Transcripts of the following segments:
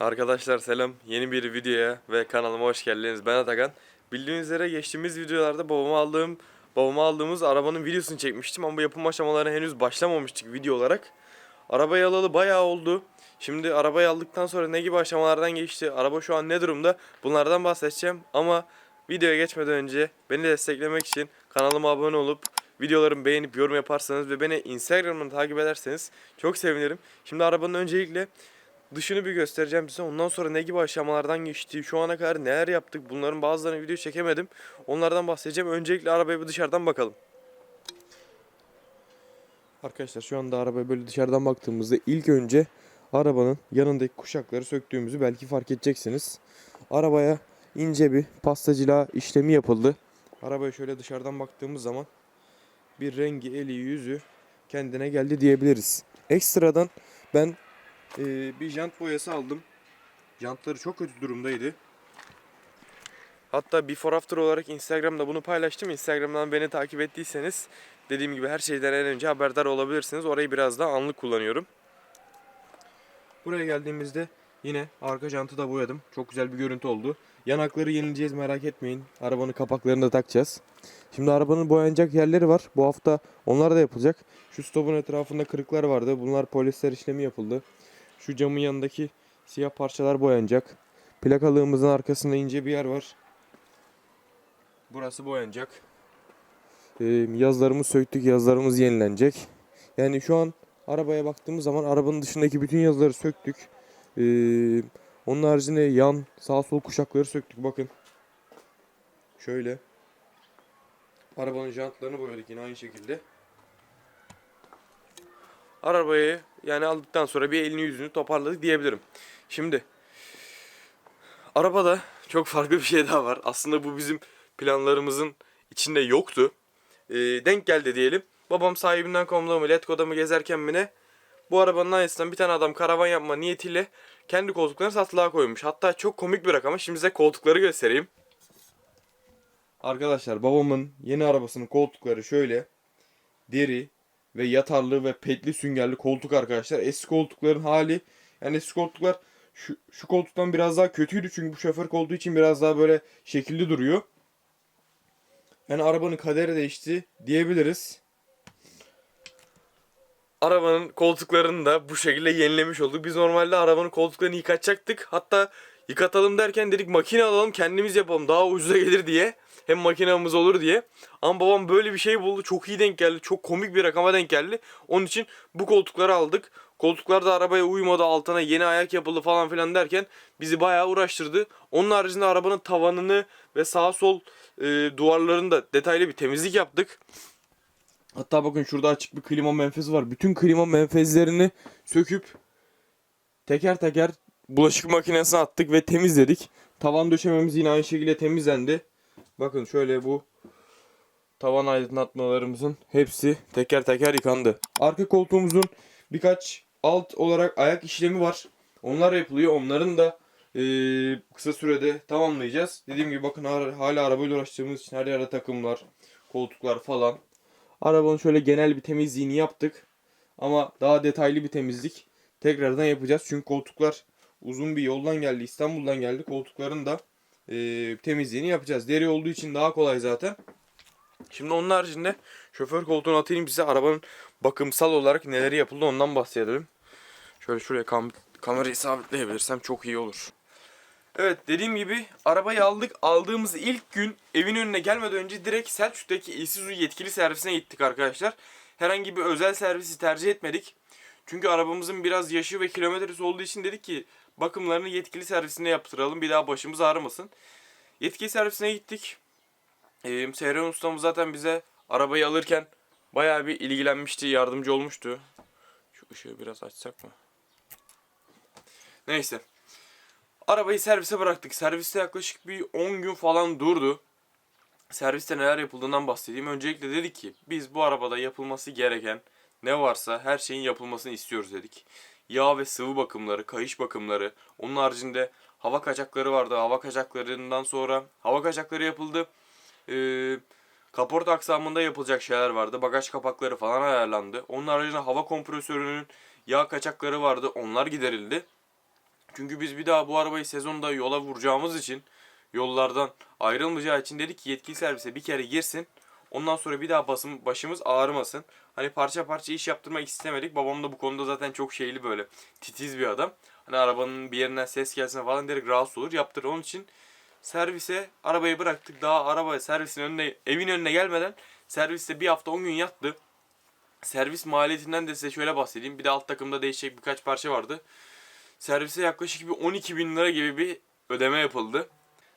Arkadaşlar selam. Yeni bir videoya ve kanalıma hoş geldiniz. Ben Atakan. Bildiğiniz üzere geçtiğimiz videolarda babama aldığım babama aldığımız arabanın videosunu çekmiştim ama yapım aşamalarına henüz başlamamıştık video olarak. Arabayı alalı bayağı oldu. Şimdi arabayı aldıktan sonra ne gibi aşamalardan geçti? Araba şu an ne durumda? Bunlardan bahsedeceğim ama videoya geçmeden önce beni desteklemek için kanalıma abone olup videolarımı beğenip yorum yaparsanız ve beni Instagram'dan takip ederseniz çok sevinirim. Şimdi arabanın öncelikle dışını bir göstereceğim size. Ondan sonra ne gibi aşamalardan geçti, şu ana kadar neler yaptık, bunların bazılarını video çekemedim. Onlardan bahsedeceğim. Öncelikle arabaya bir dışarıdan bakalım. Arkadaşlar şu anda arabaya böyle dışarıdan baktığımızda ilk önce arabanın yanındaki kuşakları söktüğümüzü belki fark edeceksiniz. Arabaya ince bir pastacılığa işlemi yapıldı. Arabaya şöyle dışarıdan baktığımız zaman bir rengi, eli, yüzü kendine geldi diyebiliriz. Ekstradan ben ee, bir jant boyası aldım. Jantları çok kötü durumdaydı. Hatta before after olarak Instagram'da bunu paylaştım. Instagram'dan beni takip ettiyseniz dediğim gibi her şeyden en önce haberdar olabilirsiniz. Orayı biraz daha anlık kullanıyorum. Buraya geldiğimizde yine arka jantı da boyadım. Çok güzel bir görüntü oldu. Yanakları yenileceğiz merak etmeyin. Arabanın kapaklarını da takacağız. Şimdi arabanın boyanacak yerleri var. Bu hafta onlar da yapılacak. Şu stopun etrafında kırıklar vardı. Bunlar polyester işlemi yapıldı. Şu camın yanındaki siyah parçalar boyanacak. Plakalığımızın arkasında ince bir yer var. Burası boyanacak. Ee, yazlarımız söktük, yazlarımız yenilenecek. Yani şu an arabaya baktığımız zaman arabanın dışındaki bütün yazıları söktük. Ee, onun haricinde yan, sağ sol kuşakları söktük. Bakın. Şöyle. Arabanın jantlarını boyadık yine aynı şekilde. Arabayı yani aldıktan sonra bir elini yüzünü toparladık diyebilirim. Şimdi arabada çok farklı bir şey daha var. Aslında bu bizim planlarımızın içinde yoktu. Ee, denk geldi diyelim. Babam sahibinden komda mı Letgo'da mı gezerken mi ne? Bu arabanın aynısından bir tane adam karavan yapma niyetiyle kendi koltuklarını satılığa koymuş. Hatta çok komik bir rakam. Şimdi size koltukları göstereyim. Arkadaşlar babamın yeni arabasının koltukları şöyle. Deri, ve yatarlı ve petli süngerli koltuk arkadaşlar. Eski koltukların hali yani eski koltuklar şu, şu koltuktan biraz daha kötüydü çünkü bu şoför koltuğu için biraz daha böyle şekilli duruyor. Yani arabanın kaderi değişti diyebiliriz. Arabanın koltuklarını da bu şekilde yenilemiş olduk. Biz normalde arabanın koltuklarını yıkatacaktık. Hatta yıkatalım derken dedik makine alalım kendimiz yapalım daha ucuza gelir diye. Hem makinamız olur diye. Ama babam böyle bir şey buldu. Çok iyi denk geldi. Çok komik bir rakama denk geldi. Onun için bu koltukları aldık. Koltuklar da arabaya uymadı. Altına yeni ayak yapıldı falan filan derken bizi bayağı uğraştırdı. Onun haricinde arabanın tavanını ve sağ sol e, duvarlarını da detaylı bir temizlik yaptık. Hatta bakın şurada açık bir klima menfezi var. Bütün klima menfezlerini söküp teker teker bulaşık makinesine attık ve temizledik. Tavan döşememiz yine aynı şekilde temizlendi. Bakın şöyle bu tavan aydınlatmalarımızın hepsi teker teker yıkandı. Arka koltuğumuzun birkaç alt olarak ayak işlemi var. Onlar yapılıyor. Onların da e, kısa sürede tamamlayacağız. Dediğim gibi bakın hala arabayla uğraştığımız için her yerde takımlar, koltuklar falan. Arabanın şöyle genel bir temizliğini yaptık. Ama daha detaylı bir temizlik tekrardan yapacağız. Çünkü koltuklar uzun bir yoldan geldi. İstanbul'dan geldi. Koltukların da e, temizliğini yapacağız. Deri olduğu için daha kolay zaten. Şimdi onun haricinde şoför koltuğunu atayım size arabanın bakımsal olarak neleri yapıldı ondan bahsedelim. Şöyle şuraya kam kamerayı sabitleyebilirsem çok iyi olur. Evet dediğim gibi arabayı aldık. Aldığımız ilk gün evin önüne gelmeden önce direkt Selçuk'taki Isuzu yetkili servisine gittik arkadaşlar. Herhangi bir özel servisi tercih etmedik. Çünkü arabamızın biraz yaşı ve kilometresi olduğu için dedik ki bakımlarını yetkili servisine yaptıralım. Bir daha başımız ağrımasın. Yetkili servisine gittik. Ee, Seyran ustamız zaten bize arabayı alırken bayağı bir ilgilenmişti, yardımcı olmuştu. Şu ışığı biraz açsak mı? Neyse. Arabayı servise bıraktık. Serviste yaklaşık bir 10 gün falan durdu. Serviste neler yapıldığından bahsedeyim. Öncelikle dedik ki biz bu arabada yapılması gereken ne varsa her şeyin yapılmasını istiyoruz dedik. Yağ ve sıvı bakımları, kayış bakımları, onun haricinde hava kaçakları vardı. Hava kaçaklarından sonra hava kaçakları yapıldı. Ee, kaporta aksamında yapılacak şeyler vardı. Bagaj kapakları falan ayarlandı. Onun haricinde hava kompresörünün yağ kaçakları vardı. Onlar giderildi. Çünkü biz bir daha bu arabayı sezonda yola vuracağımız için yollardan ayrılmayacağı için dedik ki yetkili servise bir kere girsin. Ondan sonra bir daha basım, başımız ağrımasın. Hani parça parça iş yaptırmak istemedik. Babam da bu konuda zaten çok şeyli böyle titiz bir adam. Hani arabanın bir yerinden ses gelsin falan direkt rahatsız olur. Yaptırır. Onun için servise arabayı bıraktık. Daha araba servisin önüne, evin önüne gelmeden serviste bir hafta 10 gün yattı. Servis maliyetinden de size şöyle bahsedeyim. Bir de alt takımda değişecek birkaç parça vardı. Servise yaklaşık bir 12 bin lira gibi bir ödeme yapıldı.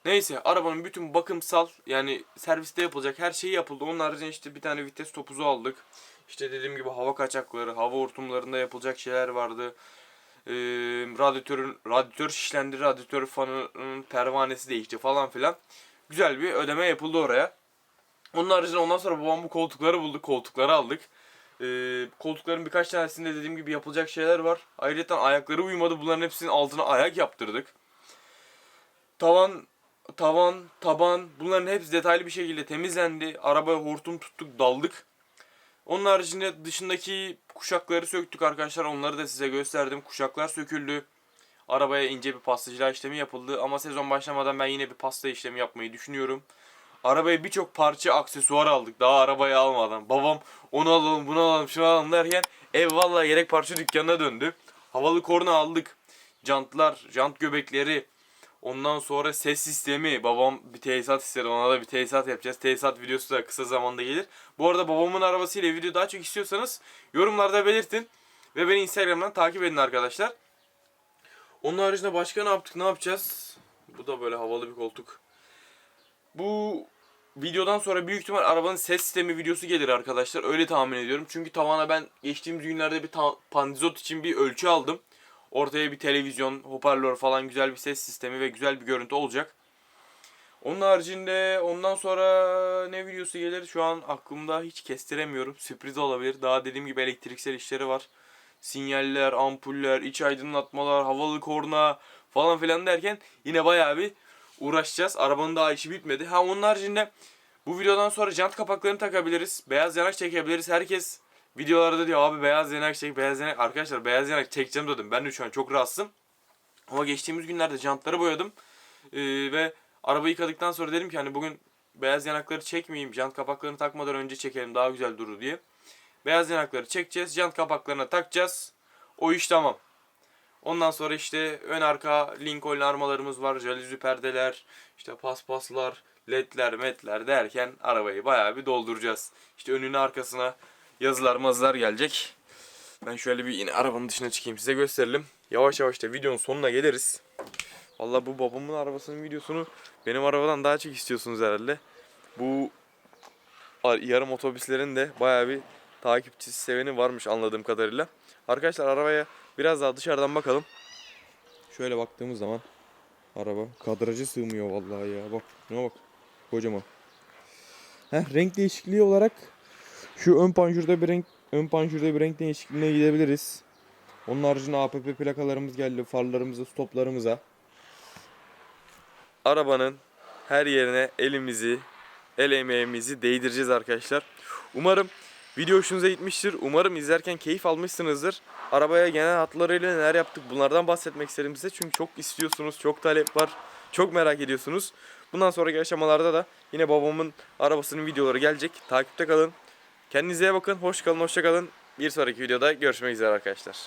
Neyse arabanın bütün bakımsal yani serviste yapılacak her şeyi yapıldı. Onun haricinde işte bir tane vites topuzu aldık. İşte dediğim gibi hava kaçakları, hava hortumlarında yapılacak şeyler vardı. Ee, radyatörün radyatör şişlendi, radyatör fanının pervanesi değişti falan filan. Güzel bir ödeme yapıldı oraya. Onun haricinde ondan sonra babam bu koltukları buldu. Koltukları aldık. Ee, koltukların birkaç tanesinde dediğim gibi yapılacak şeyler var. Ayrıca ayakları uymadı. Bunların hepsinin altına ayak yaptırdık. Tavan, tavan, taban bunların hepsi detaylı bir şekilde temizlendi. Arabaya hortum tuttuk, daldık. Onun haricinde dışındaki kuşakları söktük arkadaşlar. Onları da size gösterdim. Kuşaklar söküldü. Arabaya ince bir pastacılığa işlemi yapıldı. Ama sezon başlamadan ben yine bir pasta işlemi yapmayı düşünüyorum. Arabaya birçok parça aksesuar aldık daha arabayı almadan. Babam onu alalım bunu alalım şunu alalım derken ev vallahi gerek parça dükkanına döndü. Havalı korna aldık. Jantlar, jant göbekleri. Ondan sonra ses sistemi. Babam bir tesisat istedi. Ona da bir tesisat yapacağız. Tesisat videosu da kısa zamanda gelir. Bu arada babamın arabasıyla video daha çok istiyorsanız yorumlarda belirtin. Ve beni Instagram'dan takip edin arkadaşlar. Onun haricinde başka ne yaptık ne yapacağız? Bu da böyle havalı bir koltuk. Bu videodan sonra büyük ihtimal arabanın ses sistemi videosu gelir arkadaşlar. Öyle tahmin ediyorum. Çünkü tavana ben geçtiğimiz günlerde bir pandizot için bir ölçü aldım. Ortaya bir televizyon, hoparlör falan güzel bir ses sistemi ve güzel bir görüntü olacak. Onun haricinde ondan sonra ne videosu gelir şu an aklımda hiç kestiremiyorum. Sürpriz olabilir. Daha dediğim gibi elektriksel işleri var. Sinyaller, ampuller, iç aydınlatmalar, havalı korna falan filan derken yine bayağı bir uğraşacağız. Arabanın daha işi bitmedi. Ha onun haricinde bu videodan sonra jant kapaklarını takabiliriz. Beyaz yanak çekebiliriz. Herkes videolarda diyor abi beyaz yanak çek, beyaz yanak. Arkadaşlar beyaz yanak çekeceğim dedim. Ben de şu an çok rahatsızım. Ama geçtiğimiz günlerde jantları boyadım. Ee, ve arabayı yıkadıktan sonra dedim ki hani bugün beyaz yanakları çekmeyeyim. Jant kapaklarını takmadan önce çekelim daha güzel durur diye. Beyaz yanakları çekeceğiz. Jant kapaklarına takacağız. O iş tamam. Ondan sonra işte ön arka Lincoln armalarımız var. Jalüzi perdeler, işte paspaslar, ledler, metler derken arabayı bayağı bir dolduracağız. İşte önüne arkasına yazılar mazılar gelecek. Ben şöyle bir yine arabanın dışına çıkayım size gösterelim. Yavaş yavaş da videonun sonuna geliriz. Vallahi bu babamın arabasının videosunu benim arabadan daha çok istiyorsunuz herhalde. Bu ar- yarım otobüslerin de bayağı bir takipçisi seveni varmış anladığım kadarıyla. Arkadaşlar arabaya biraz daha dışarıdan bakalım. Şöyle baktığımız zaman araba kadrajı sığmıyor vallahi ya. Bak şuna bak. Kocaman. Heh, renk değişikliği olarak şu ön panjurda bir renk ön panjurda bir renk değişikliğine gidebiliriz. Onun haricinde APP plakalarımız geldi. Farlarımıza, stoplarımıza. Arabanın her yerine elimizi, el emeğimizi değdireceğiz arkadaşlar. Umarım video hoşunuza gitmiştir. Umarım izlerken keyif almışsınızdır. Arabaya genel hatlarıyla neler yaptık bunlardan bahsetmek istedim size. Çünkü çok istiyorsunuz, çok talep var. Çok merak ediyorsunuz. Bundan sonraki aşamalarda da yine babamın arabasının videoları gelecek. Takipte kalın. Kendinize iyi bakın. Hoş kalın, hoşça kalın. Bir sonraki videoda görüşmek üzere arkadaşlar.